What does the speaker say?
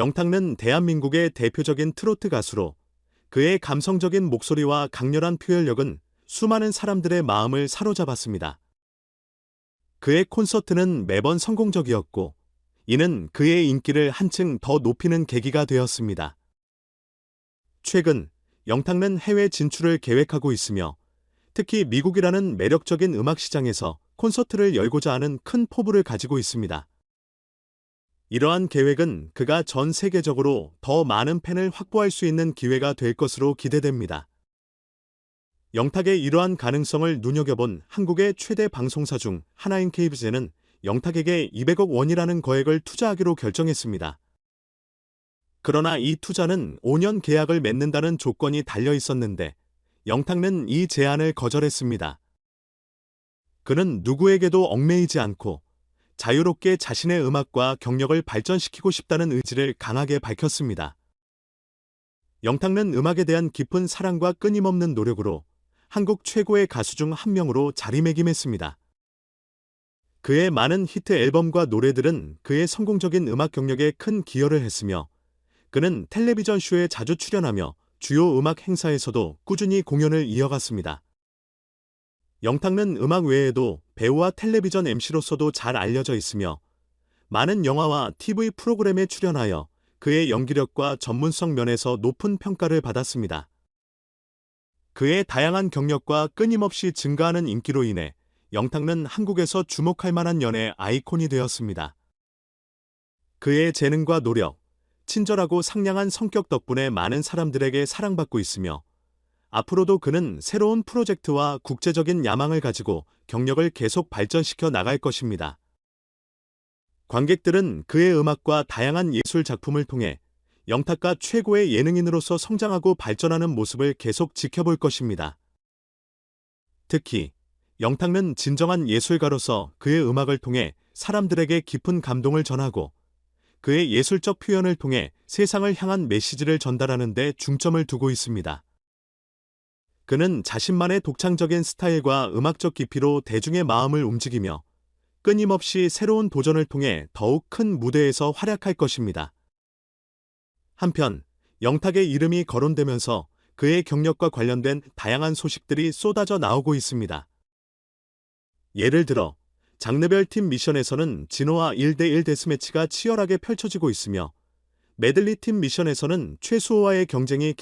영탁은 대한민국의 대표적인 트로트 가수로 그의 감성적인 목소리와 강렬한 표현력은 수많은 사람들의 마음을 사로잡았습니다. 그의 콘서트는 매번 성공적이었고, 이는 그의 인기를 한층 더 높이는 계기가 되었습니다. 최근 영탁은 해외 진출을 계획하고 있으며, 특히 미국이라는 매력적인 음악 시장에서 콘서트를 열고자 하는 큰 포부를 가지고 있습니다. 이러한 계획은 그가 전 세계적으로 더 많은 팬을 확보할 수 있는 기회가 될 것으로 기대됩니다. 영탁의 이러한 가능성을 눈여겨본 한국의 최대 방송사 중 하나인 KBS는 영탁에게 200억 원이라는 거액을 투자하기로 결정했습니다. 그러나 이 투자는 5년 계약을 맺는다는 조건이 달려 있었는데 영탁은 이 제안을 거절했습니다. 그는 누구에게도 얽매이지 않고 자유롭게 자신의 음악과 경력을 발전시키고 싶다는 의지를 강하게 밝혔습니다. 영탁은 음악에 대한 깊은 사랑과 끊임없는 노력으로 한국 최고의 가수 중 한 명으로 자리매김했습니다. 그의 많은 히트 앨범과 노래들은 그의 성공적인 음악 경력에 큰 기여를 했으며 그는 텔레비전 쇼에 자주 출연하며 주요 음악 행사에서도 꾸준히 공연을 이어갔습니다. 영탁은 음악 외에도 배우와 텔레비전 MC로서도 잘 알려져 있으며 많은 영화와 TV 프로그램에 출연하여 그의 연기력과 전문성 면에서 높은 평가를 받았습니다. 그의 다양한 경력과 끊임없이 증가하는 인기로 인해 영탁은 한국에서 주목할 만한 연애 아이콘이 되었습니다. 그의 재능과 노력, 친절하고 상냥한 성격 덕분에 많은 사람들에게 사랑받고 있으며 앞으로도 그는 새로운 프로젝트와 국제적인 야망을 가지고 경력을 계속 발전시켜 나갈 것입니다. 관객들은 그의 음악과 다양한 예술 작품을 통해 영탁과 최고의 예능인으로서 성장하고 발전하는 모습을 계속 지켜볼 것입니다. 특히 영탁은 진정한 예술가로서 그의 음악을 통해 사람들에게 깊은 감동을 전하고 그의 예술적 표현을 통해 세상을 향한 메시지를 전달하는 데 중점을 두고 있습니다. 그는 자신만의 독창적인 스타일과 음악적 깊이로 대중의 마음을 움직이며 끊임없이 새로운 도전을 통해 더욱 큰 무대에서 활약할 것입니다. 한편 영탁의 이름이 거론되면서 그의 경력과 관련된 다양한 소식들이 쏟아져 나오고 있습니다. 예를 들어 장르별 팀 미션에서는 진호와 1대1 데스매치가 치열하게 펼쳐지고 있으며 메들리 팀 미션에서는 최수호와의 경쟁이